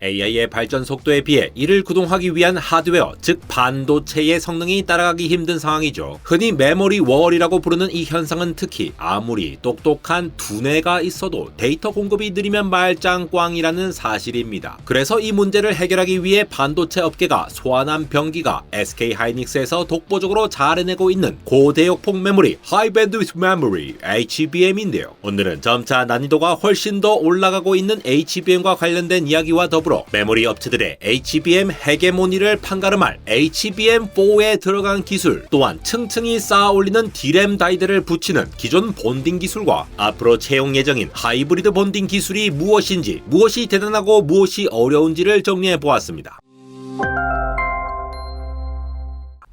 AI의 발전 속도에 비해 이를 구동하기 위한 하드웨어, 즉 반도체의 성능이 따라가기 힘든 상황이죠. 흔히 메모리 월이라고 부르는 이 현상은 특히 아무리 똑똑한 두뇌가 있어도 데이터 공급이 느리면 말짱꽝이라는 사실입니다. 그래서 이 문제를 해결하기 위해 반도체 업계가 소환한 병기가 SK 하이닉스에서 독보적으로 잘 해내고 있는 고대역폭 메모리 High Bandwidth Memory HBM인데요. 오늘은 점차 난이도가 훨씬 더 올라가고 있는 HBM과 관련된 이야기와 더불어 메모리 업체들의 HBM 헤게모니를 판가름할 HBM4에 들어간 기술 또한 층층이 쌓아 올리는 D램 다이들을 붙이는 기존 본딩 기술과 앞으로 채용 예정인 하이브리드 본딩 기술이 무엇인지 무엇이 대단하고 무엇이 어려운지를 정리해 보았습니다.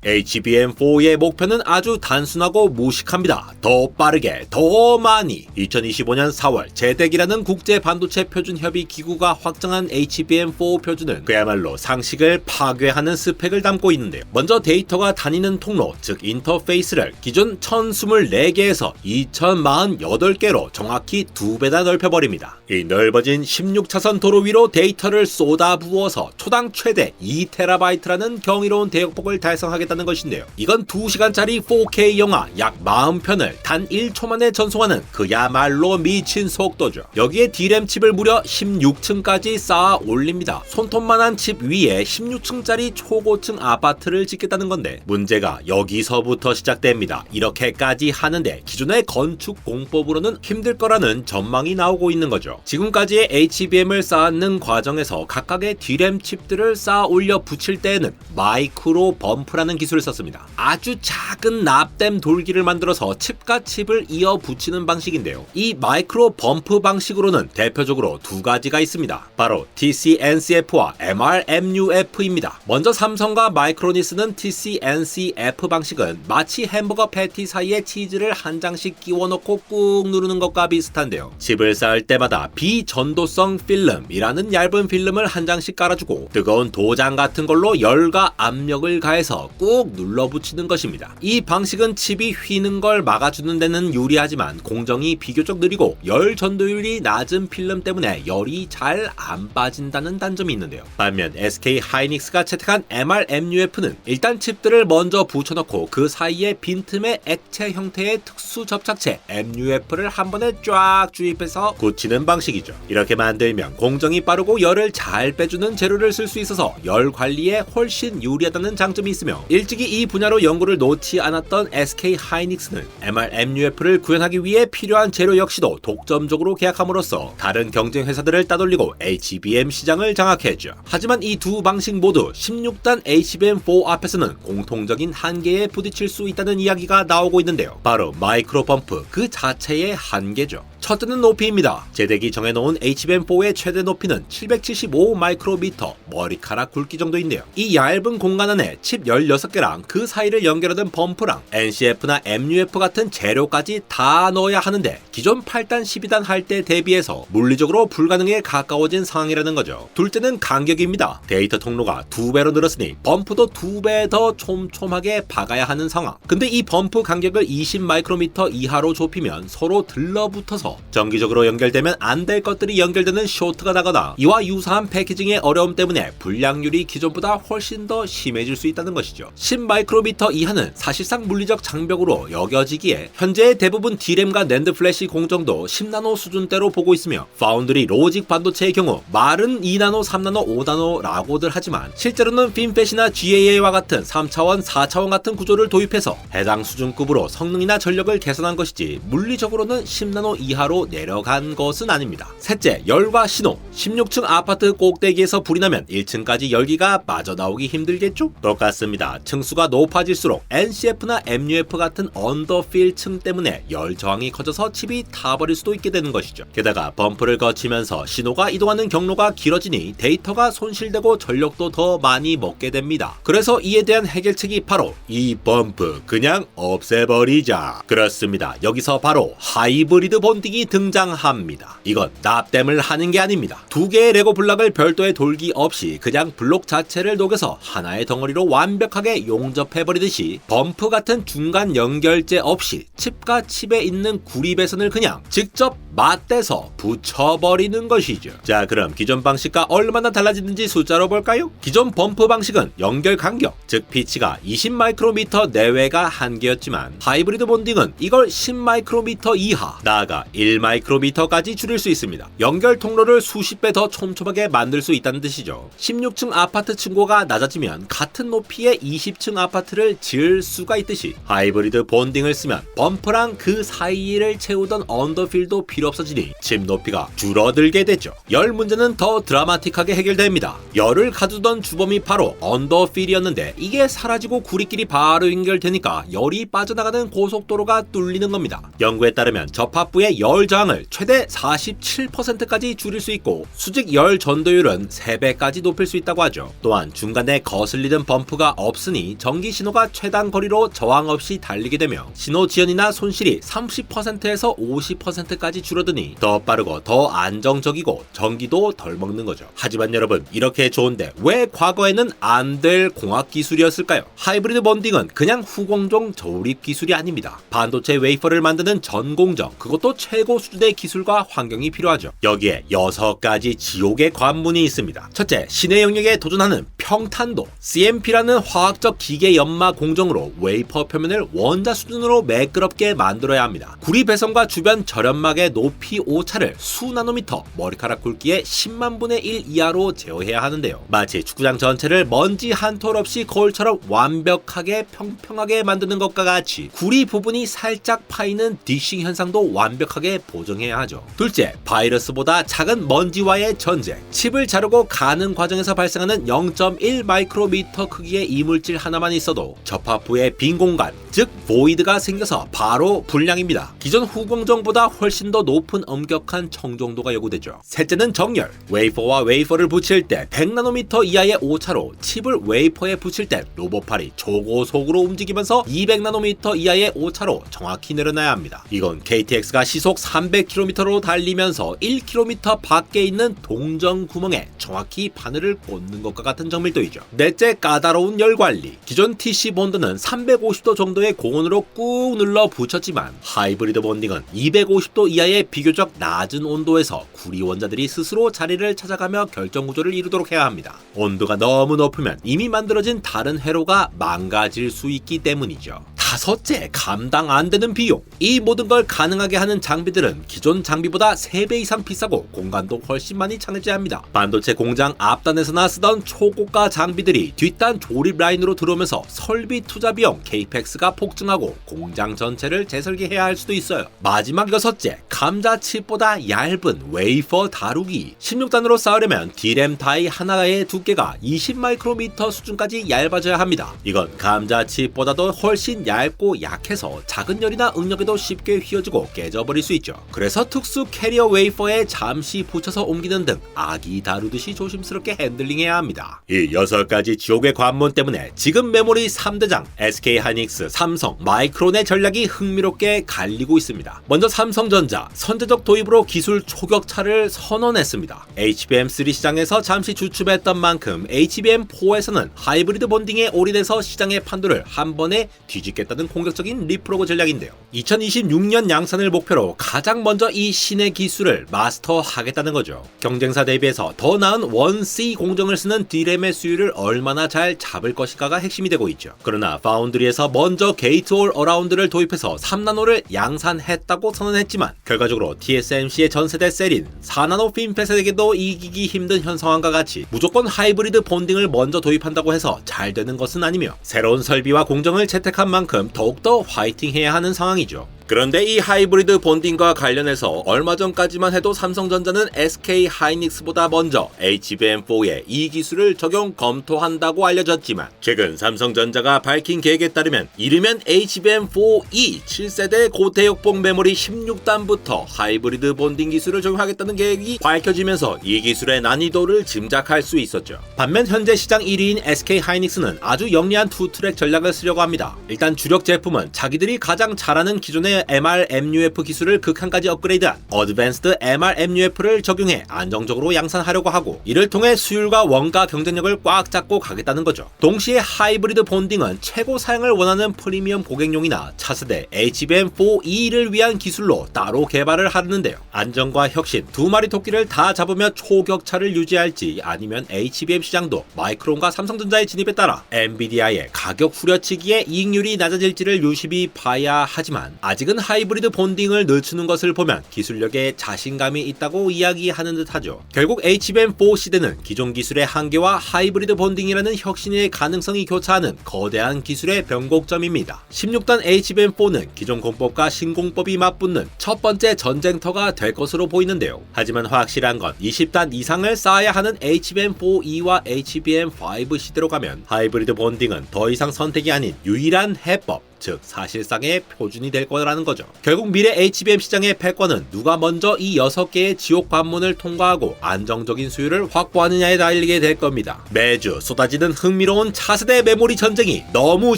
HBM4의 목표는 아주 단순하고 무식합니다. 더 빠르게, 더 많이. 2025년 4월 제덱이라는 국제 반도체 표준 협의 기구가 확정한 HBM4 표준은 그야말로 상식을 파괴하는 스펙을 담고 있는데요. 먼저 데이터가 다니는 통로, 즉 인터페이스를 기존 1024개에서 2048개로 정확히 두 배나 넓혀버립니다. 이 넓어진 16차선 도로 위로 데이터를 쏟아부어서 초당 최대 2TB라는 경이로운 대역폭을 달성하겠다 는 것인데요. 이건 2시간짜리 4K 영화 약 40편을 단 1초 만에 전송하는 그야말로 미친 속도죠. 여기에 D램 칩을 무려 16층까지 쌓아 올립니다. 손톱만한 칩 위에 16층짜리 초고층 아파트를 짓겠다는 건데 문제가 여기서부터 시작됩니다. 이렇게까지 하는데 기존의 건축 공법으로는 힘들 거라는 전망이 나오고 있는 거죠. 지금까지의 HBM을 쌓는 과정에서 각각의 D램 칩들을 쌓아 올려 붙일 때에는 마이크로 범프라는 기술 을 썼습니다. 아주 작은 납땜 돌기를 만들어서 칩과 칩을 이어 붙이는 방식인데요. 이 마이크로 범프 방식으로는 대표적으로 두 가지가 있습니다. 바로 TCNCF와 MRMUF입니다. 먼저 삼성과 마이크론이 쓰는 TCNCF 방식은 마치 햄버거 패티 사이에 치즈를 한 장씩 끼워 넣고 꾹 누르는 것과 비슷한데요. 칩을 쌓을 때마다 비전도성 필름이라는 얇은 필름을 한 장씩 깔아주고 뜨거운 도장 같은 걸로 열과 압력을 가해서 꾹 눌러 붙이는 것입니다. 이 방식은 칩이 휘는 걸 막아주는 데는 유리하지만 공정이 비교적 느리고 열 전도율이 낮은 필름 때문에 열이 잘 안 빠진다는 단점이 있는데요. 반면 SK 하이닉스가 채택한 MRMUF는 일단 칩들을 먼저 붙여넣고 그 사이에 빈틈에 액체 형태의 특수 접착체 MUF를 한 번에 쫙 주입해서 굳히는 방식이죠. 이렇게 만들면 공정이 빠르고 열을 잘 빼주는 재료를 쓸 수 있어서 열 관리에 훨씬 유리하다는 장점이 있으며 일찍이 이 분야로 연구를 놓지 않았던 SK 하이닉스는 MRMUF를 구현하기 위해 필요한 재료 역시도 독점적으로 계약함으로써 다른 경쟁 회사들을 따돌리고 HBM 시장을 장악했죠. 하지만 이 두 방식 모두 16단 HBM4 앞에서는 공통적인 한계에 부딪힐 수 있다는 이야기가 나오고 있는데요. 바로 마이크로 펌프 그 자체의 한계죠. 첫째는 높이입니다. 제덱이 정해놓은 HBM4의 최대 높이는 775 마이크로미터, 머리카락 굵기 정도인데요. 이 얇은 공간 안에 칩 16개랑 그 사이를 연결하던 범프랑 NCF나 MUF 같은 재료까지 다 넣어야 하는데 기존 8단, 12단 할 때 대비해서 물리적으로 불가능에 가까워진 상황이라는 거죠. 둘째는 간격입니다. 데이터 통로가 두 배로 늘었으니 범프도 두 배 더 촘촘하게 박아야 하는 상황. 근데 이 범프 간격을 20 마이크로미터 이하로 좁히면 서로 들러붙어서 정기적으로 연결되면 안 될 것들이 연결되는 쇼트가 나거나 이와 유사한 패키징의 어려움 때문에 불량률이 기존보다 훨씬 더 심해질 수 있다는 것이죠. 10 마이크로미터 이하는 사실상 물리적 장벽으로 여겨지기에 현재 대부분 D램과 낸드 플래시 공정도 10나노 수준대로 보고 있으며 파운드리 로직 반도체의 경우 말은 2나노, 3나노, 5나노라고들 하지만 실제로는 핀펫이나 GAA와 같은 3차원, 4차원 같은 구조를 도입해서 해당 수준급으로 성능이나 전력을 개선한 것이지 물리적으로는 10나노 이하 로 내려간 것은 아닙니다. 셋째, 열과 신호. 16층 아파트 꼭대기에서 불이 나면 1층까지 열기가 빠져나오기 힘들겠죠? 똑같습니다. 층수가 높아질수록 NCF나 MUF 같은 언더필 층 때문에 열 저항이 커져서 칩이 타버릴 수도 있게 되는 것이죠. 게다가 범프를 거치면서 신호가 이동하는 경로가 길어지니 데이터가 손실되고 전력도 더 많이 먹게 됩니다. 그래서 이에 대한 해결책이 바로 이 범프 그냥 없애버리자. 그렇습니다. 여기서 바로 하이브리드 본딩 본딩이 등장합니다. 이건 납땜을 하는 게 아닙니다. 두 개의 레고 블럭을 별도의 돌기 없이 그냥 블록 자체를 녹여서 하나의 덩어리로 완벽하게 용접해버리듯이 범프 같은 중간 연결재 없이 칩과 칩에 있는 구리 배선을 그냥 직접 맞대서 붙여버리는 것이죠. 자, 그럼 기존 방식과 얼마나 달라지는지 숫자로 볼까요? 기존 범프 방식은 연결 간격, 즉 피치가 20 마이크로미터 내외가 한계였지만 하이브리드 본딩은 이걸 10 마이크로미터 이하, 나아가 1 마이크로미터까지 줄일 수 있습니다. 연결 통로를 수십 배 더 촘촘하게 만들 수 있다는 뜻이죠. 16층 아파트 층고가 낮아지면 같은 높이의 20층 아파트를 지을 수가 있듯이 하이브리드 본딩을 쓰면 범프랑 그 사이를 채우던 언더필도 필요 없어지니 집 높이가 줄어들게 되죠. 열 문제는 더 드라마틱하게 해결됩니다. 열을 가두던 주범이 바로 언더필이었는데 이게 사라지고 구리끼리 바로 연결되니까 열이 빠져나가는 고속도로가 뚫리는 겁니다. 연구에 따르면 접합부의 열 저항을 최대 47%까지 줄일 수 있고 수직 열 전도율은 3배까지 높일 수 있다고 하죠. 또한 중간에 거슬리는 범프가 없으니 전기 신호가 최단 거리로 저항 없이 달리게 되며 신호 지연이나 손실이 30%에서 50%까지 줄어드니 더 빠르고 더 안정적이고 전기도 덜 먹는 거죠. 하지만 여러분 이렇게 좋은데 왜 과거에는 안 될 공학 기술이었을까요? 하이브리드 본딩은 그냥 후공정 저울입 기술이 아닙니다. 반도체 웨이퍼를 만드는 전공정 그것도 최고 수준의 기술과 환경이 필요하죠. 여기에 여섯 가지 지옥의 관문이 있습니다. 첫째, 신의 영역에 도전하는 평탄도 CMP라는 화학적 기계 연마 공정으로 웨이퍼 표면을 원자 수준으로 매끄럽게 만들어야 합니다. 구리 배선과 주변 절연막의 높이 오차를 수 나노미터 머리카락 굵기의 10만 분의 1 이하로 제어해야 하는데요. 마치 축구장 전체를 먼지 한 톨 없이 거울처럼 완벽하게 평평하게 만드는 것과 같이 구리 부분이 살짝 파이는 디싱 현상도 완벽하게 보정해야 하죠. 둘째, 바이러스보다 작은 먼지와의 전쟁. 칩을 자르고 가는 과정에서 발생하는 0.1 마이크로미터 크기의 이물질 하나만 있어도 접합 부의 빈 공간, 즉 보이드가 생겨서 바로 불량입니다. 기존 후공정보다 훨씬 더 높은 엄격한 청정도가 요구되죠. 셋째는 정렬. 웨이퍼와 웨이퍼를 붙일 때 100나노미터 이하의 오차로 칩을 웨이퍼에 붙일 때 로봇팔이 초고속으로 움직이면서 200나노미터 이하의 오차로 정확히 내려놔야 합니다. 이건 KTX가 시속 300km로 달리면서 1km 밖에 있는 동전 구멍에 정확히 바늘을 꽂는 것과 같은 정밀도이죠. 넷째 까다로운 열 관리. 기존 TC 본드는 350도 정도의 고온으로 꾹 눌러 붙였지만 하이브리드 본딩은 250도 이하의 비교적 낮은 온도에서 구리 원자들이 스스로 자리를 찾아가며 결정 구조를 이루도록 해야 합니다. 온도가 너무 높으면 이미 만들어진 다른 회로가 망가질 수 있기 때문이죠. 다섯째, 감당 안 되는 비용. 이 모든 걸 가능하게 하는 장비들은 기존 장비보다 3배 이상 비싸고 공간도 훨씬 많이 차지합니다. 반도체 공장 앞단에서나 쓰던 초고가 장비들이 뒷단 조립 라인으로 들어오면서 설비 투자 비용 KPX가 폭증하고 공장 전체를 재설계해야 할 수도 있어요. 마지막 여섯째, 감자칩보다 얇은 웨이퍼 다루기. 16단으로 쌓으려면 D램 다이 하나의 두께가 20 마이크로미터 수준까지 얇아져야 합니다. 이건 감자칩보다도 훨씬 얇고 약해서 작은 열이나 응력에도 쉽게 휘어지고 깨져버릴 수 있죠. 그래서 특수 캐리어 웨이퍼에 잠시 붙여서 옮기는 등 아기 다루듯이 조심스럽게 핸들링해야 합니다. 이 여섯 가지 지옥의 관문 때문에 지금 메모리 3대장 SK 하이닉스, 삼성, 마이크론의 전략이 흥미롭게 갈리고 있습니다. 먼저 삼성전자 선제적 도입으로 기술 초격차를 선언했습니다. HBM3 시장에서 잠시 주춤했던 만큼 HBM4에서는 하이브리드 본딩에 올인해서 시장의 판도를 한 번에 뒤집겠다 는 공격적인 리프로그 전략인데요. 2026년 양산을 목표로 가장 먼저 이 신의 기술을 마스터하겠다는 거죠. 경쟁사 대비해서 더 나은 1C 공정을 쓰는 D램의 수율을 얼마나 잘 잡을 것인가가 핵심이 되고 있죠. 그러나 파운드리에서 먼저 게이트 올 어라운드를 도입해서 3나노를 양산했다고 선언했지만 결과적으로 TSMC의 전세대 셀인 4나노 핀펫에게도 이기기 힘든 현 상황과 같이 무조건 하이브리드 본딩을 먼저 도입한다고 해서 잘 되는 것은 아니며 새로운 설비와 공정을 채택한 만큼 더욱더 화이팅 해야 하는 상황이죠. 그런데 이 하이브리드 본딩과 관련해서 얼마 전까지만 해도 삼성전자는 SK 하이닉스보다 먼저 HBM4에 이 기술을 적용 검토한다고 알려졌지만 최근 삼성전자가 밝힌 계획에 따르면 이르면 HBM4E 7세대 고대역폭 메모리 16단부터 하이브리드 본딩 기술을 적용하겠다는 계획이 밝혀지면서 이 기술의 난이도를 짐작할 수 있었죠. 반면 현재 시장 1위인 SK 하이닉스는 아주 영리한 투 트랙 전략을 쓰려고 합니다. 일단 주력 제품은 자기들이 가장 잘하는 기존의 기존의 MRMUF 기술을 극한까지 업그레이드한 어드밴스드 MRMUF를 적용해 안정적으로 양산하려고 하고 이를 통해 수율과 원가 경쟁력을 꽉 잡고 가겠다는 거죠. 동시에 하이브리드 본딩은 최고 사양을 원하는 프리미엄 고객용이나 차세대 HBM4E를 위한 기술로 따로 개발을 하려는데요. 안정과 혁신 두 마리 토끼를 다 잡으며 초격차를 유지할지 아니면 HBM 시장도 마이크론과 삼성전자의 진입에 따라 엔비디아의 가격 후려치기에 이익률이 낮아질지를 유심히 봐야 하지만 아직은 하이브리드 본딩을 늦추는 것을 보면 기술력에 자신감이 있다고 이야기하는 듯하죠. 결국 HBM4 시대는 기존 기술의 한계와 하이브리드 본딩이라는 혁신의 가능성이 교차하는 거대한 기술의 변곡점입니다. 16단 HBM4는 기존 공법과 신공법이 맞붙는 첫 번째 전쟁터가 될 것으로 보이는데요. 하지만 확실한 건 20단 이상을 쌓아야 하는 HBM4E와 HBM5 시대로 가면 하이브리드 본딩은 더 이상 선택이 아닌 유일한 해법, 즉 사실상의 표준이 될 거라는 거죠. 결국 미래 HBM 시장의 패권은 누가 먼저 이 6개의 지옥 관문을 통과하고 안정적인 수요를 확보하느냐에 달리게 될 겁니다. 매주 쏟아지는 흥미로운 차세대 메모리 전쟁이 너무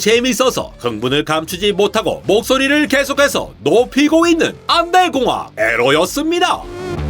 재밌어서 흥분을 감추지 못하고 목소리를 계속해서 높이고 있는 안대공학 에로였습니다.